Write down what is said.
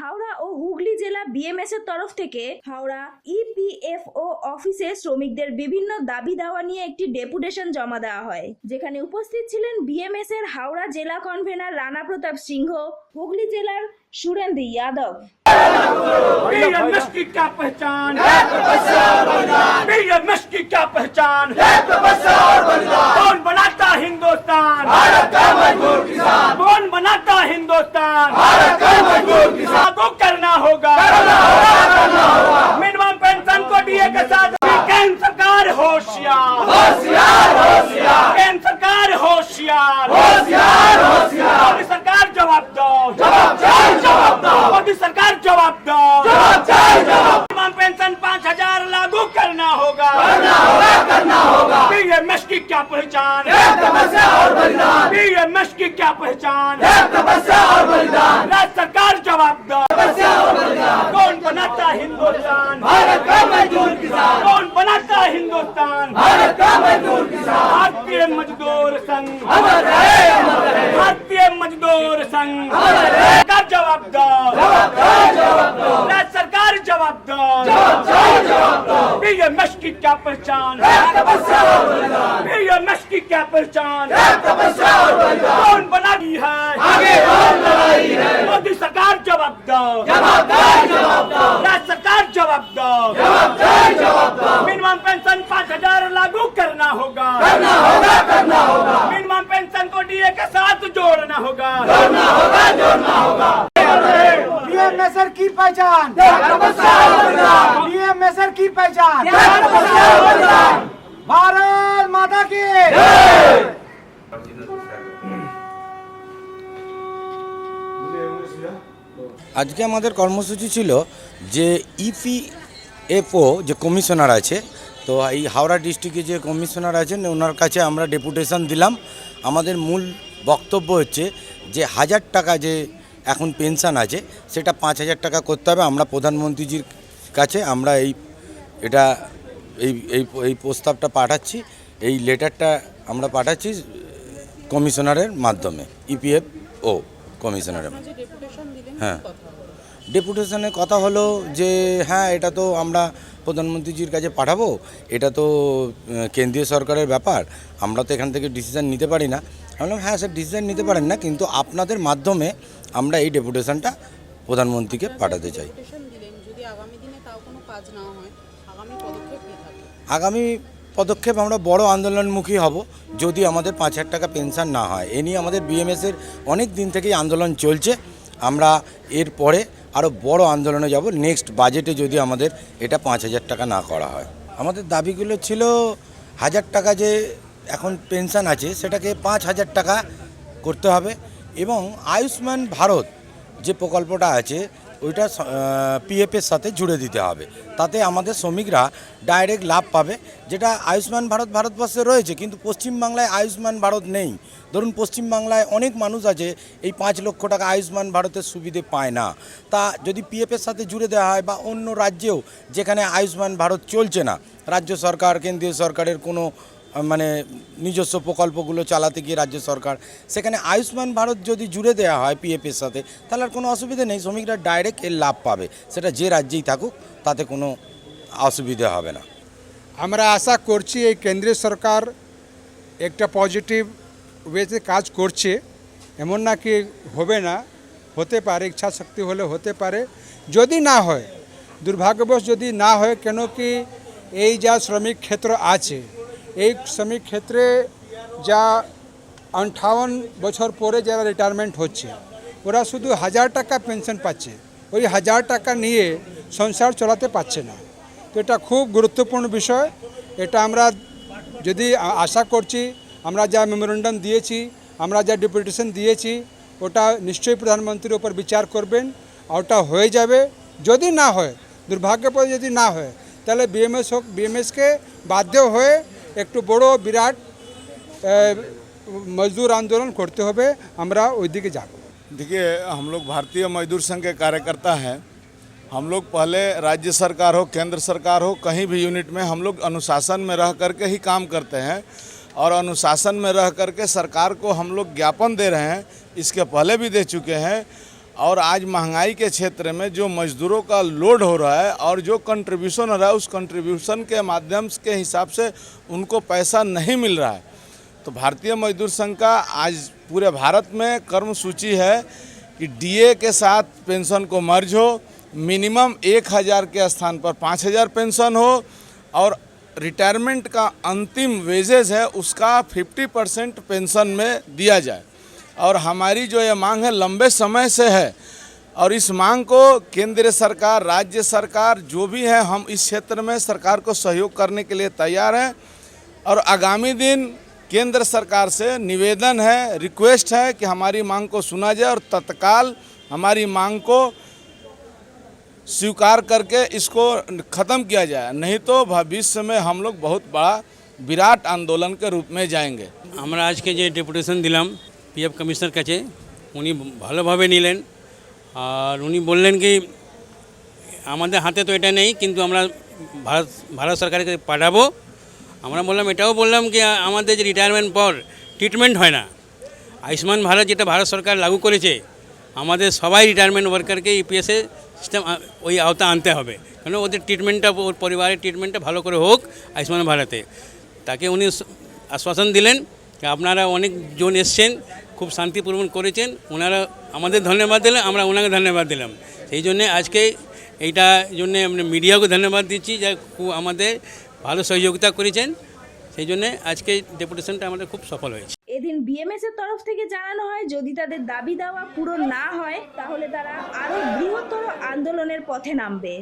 হাওড়া ও হুগলি জেলা বিএমএস এর তরফ থেকে হাওড়া ইপিএফও অফিসে শ্রমিকদের বিভিন্ন দাবি দাওয়া নিয়ে একটি ডেপুটেশন জমা দেওয়া হয়। যেখানে উপস্থিত ছিলেন বিএমএস এর হাওড়া জেলা কনভেনার রানা প্রতাপ সিংহ হুগলি জেলার সুরেন্দ্র ইয়াদব की क्या पहचान की होशियार। होशियार होशियार। मोदी सरकार जवाब दो। जवाब चाहिए जवाब दो। मोदी सरकार जवाब दो। जवाब चाहिए जवाब माँ पेंशन पाँच हज़ार लागू करना होगा। करना होगा करना होगा। पीएमएस की क्या पहचान? है तपस्या और बलिदान। पीएमएस की क्या पहचान? है तपस्या और बलिदान। राज्य जवाबदार। कौन बनाता हिंदुस्तान भारत का मजदूर किसान कौन बनाता हिंदुस्तान भारत किसान भारतीय मजदूर संघ भारतीय मजदूर संघ का जवाबदार जवाबदार। भी ये की क्या पहचान? भी ये मस्की क्या पहचान? कौन बना दी है? मोदी सरकार जवाबदार। राज्य सरकार जवाबदार। मिनिमम पेंशन पाँच हज़ार लागू करना होगा। करना होगा करना होगा। मिनिमम पेंशन को डीए के साथ जोड़ना होगा। जोड़ना होगा जोड़ना होगा। মেসের কি পহচান মেসের কি পহচান ভারত মাতা কি? আজকে আমাদের কর্মসূচি ছিল যে ইপিএফও যে কমিশনার আছে, তো এই হাওড়া ডিস্ট্রিক্টে যে কমিশনার আছেন, ওনার কাছে আমরা ডেপুটেশন দিলাম। আমাদের মূল বক্তব্য হচ্ছে যে হাজার টাকা যে এখন পেনশন আছে, সেটা পাঁচ হাজার টাকা করতে হবে। আমরা প্রধানমন্ত্রীজির কাছে আমরা এই, এটা, এই এই এই প্রস্তাবটা পাঠাচ্ছি। এই লেটারটা আমরা পাঠাচ্ছি কমিশনারের মাধ্যমে ইপিএফ ও কমিশনারের হ্যাঁ। ডেপুটেশনে কথা হলো যে হ্যাঁ এটা তো আমরা প্রধানমন্ত্রীজির কাছে পাঠাবো, এটা তো কেন্দ্রীয় সরকারের ব্যাপার, আমরা তো এখান থেকে ডিসিশান নিতে পারি না। আমি বললাম হ্যাঁ স্যার, ডিসিশান নিতে পারেন না, কিন্তু আপনাদের মাধ্যমে আমরা এই ডেপুটেশনটা প্রধানমন্ত্রীকে পাঠাতে চাই। আগামী পদক্ষেপ আমরা বড় আন্দোলনমুখী হব যদি আমাদের পাঁচ হাজার টাকা পেনশন না হয়। এ নিয়ে আমাদের বিএমএসের অনেক দিন থেকেই আন্দোলন চলছে। আমরা এর পরে আরও বড় আন্দোলনে যাব। নেক্সট বাজেটে যদি আমাদের এটা পাঁচ হাজার টাকা না করা হয়। আমাদের দাবিগুলো ছিল হাজার টাকা যে এখন পেনশন আছে সেটাকে পাঁচ হাজার টাকা করতে হবে। এবং আয়ুষ্মান ভারত যে প্রকল্পটা আছে, ওইটা পিএফের সাথে জুড়ে দিতে হবে। তাতে আমাদের শ্রমিকরা ডাইরেক্ট লাভ পাবে, যেটা আয়ুষ্মান ভারত ভারতবর্ষে রয়েছে, কিন্তু পশ্চিমবাংলায় আয়ুষ্মান ভারত নেই। ধরুন পশ্চিমবাংলায় অনেক মানুষ আছে, এই পাঁচ লক্ষ টাকা আয়ুষ্মান ভারতের সুবিধে পায় না। তা যদি পিএফের সাথে জুড়ে দেওয়া হয় বা অন্য রাজ্যেও যেখানে আয়ুষ্মান ভারত চলছে না, রাজ্য সরকার, কেন্দ্রীয় সরকারের কোনো মানে নিজস্ব প্রকল্পগুলো চালাতে গিয়ে রাজ্য সরকার, সেখানে আয়ুষ্মান ভারত যদি জুড়ে দেওয়া হয় পিএফের সাথে, তাহলে আর কোনো অসুবিধা নেই, শ্রমিকরা ডাইরেক্ট এর লাভ পাবে। সেটা যে রাজ্যেই থাকুক, তাতে কোনো অসুবিধা হবে না। আমরা আশা করছি এই কেন্দ্রীয় সরকার একটা পজিটিভ ওয়েতে কাজ করছে, এমন না কি হবে না, হতে পারে ইচ্ছা শক্তি হলে হতে পারে। যদি না হয় দুর্ভাগ্যবশ যদি না হয়, কেন কি এই যা শ্রমিক ক্ষেত্র আছে এই শ্রমিক ক্ষেত্রে যা আঠাৱন বছর পরে যারা রিটায়ারমেন্ট হচ্ছে ওরা শুধু হাজার টাকা পেনশন পাচ্ছে ওই হাজার টাকা নিয়ে সংসার চালাতে পারছে না তো এটা খুব গুরুত্বপূর্ণ বিষয় এটা আমরা যদি আশা করছি আমরা যা মেমোরেন্ডাম দিয়েছি আমরা যা ডেপুটেশন দিয়েছি ওটা নিশ্চয়ই প্রধানমন্ত্রীর উপর বিচার করবেন আর ওটা হয়ে যাবে যদি না হয় দুর্ভাগ্যপর যদি না হয় তাহলে বিএমএস হোক বিএমএসকে বাধ্য হয়ে একটু বড় বিরাট এ, মজদুর আন্দোলন করতে হবে আমরা ওই দিকে যাব देखिए हम लोग भारतीय मजदूर संघ के कार्यकर्ता हैं हम लोग पहले राज्य सरकार हो केंद्र सरकार हो कहीं भी यूनिट में हम लोग अनुशासन में रह करके ही काम करते हैं और अनुशासन में रह करके सरकार को हम लोग ज्ञापन दे रहे हैं इसके पहले भी दे चुके हैं और आज महँगाई के क्षेत्र में जो मजदूरों का लोड हो रहा है और जो कंट्रीब्यूशन हो रहा है, उस कंट्रीब्यूशन के माध्यम के हिसाब से उनको पैसा नहीं मिल रहा है। तो भारतीय मजदूर संघ का आज पूरे भारत में कर्म सूची है कि डीए के साथ पेंशन को मर्ज हो मिनिमम एक हज़ार के स्थान पर पाँच हज़ार पेंशन हो और रिटायरमेंट का अंतिम वेजेज है, उसका 50 परसेंट पेंशन में दिया जाए। और हमारी जो ये मांग है लंबे समय से है। और इस मांग को केंद्र सरकार, राज्य सरकार, जो भी है, हम इस क्षेत्र में सरकार को सहयोग करने के लिए तैयार हैं। और आगामी दिन केंद्र सरकार से निवेदन है, रिक्वेस्ट है कि हमारी मांग को सुना जाए और तत्काल हमारी मांग को स्वीकार करके इसको ख़त्म किया जाए। नहीं तो भविष्य में हम लोग बहुत बड़ा विराट आंदोलन के रूप में जाएँगे। हमारा आज के जो डिपुटेशन दिलम পিএফ কমিশনার কাছে, উনি ভালোভাবে নিলেন। আর উনি বললেন কি, আমাদের হাতে তো এটা নেই, কিন্তু আমরা ভারত ভারত সরকারকে পাঠাবো। আমরা বললাম, এটাও বললাম কি, আমাদের যে রিটায়ারমেন্ট পর ট্রিটমেন্ট হয় না। আয়ুষ্মান ভারত যেটা ভারত সরকার লাগু করেছে, আমাদের সবাই রিটায়ারমেন্ট ওয়ার্কারকে ইপিএসে সিস্টেম ওই আওতা আনতে হবে। কেন, ওদের ট্রিটমেন্টটা ওর পরিবারের ট্রিটমেন্টটা ভালো করে হোক আয়ুষ্মান ভারতে। তাকে উনি আশ্বাসন দিলেন। আপনারা অনেকজন এসছেন, খুব শান্তিপূর্ণ করেছেন। ওনারা আমাদের ধন্যবাদ দিলেন, আমরা ওনাকে ধন্যবাদ দিলাম। সেই জন্যে আজকে এইটা জন্যে আমরা মিডিয়াকে ধন্যবাদ দিচ্ছি যা খুব আমাদের ভালো সহযোগিতা করেছেন। সেই জন্যে আজকে ডেপুটেশনটা আমাদের খুব সফল হয়েছে। এদিন বিএমএস এর তরফ থেকে জানানো হয়, যদি তাদের দাবি দেওয়া পূরণ না হয়, তাহলে তারা আরও বৃহত্তর আন্দোলনের পথে নামবে।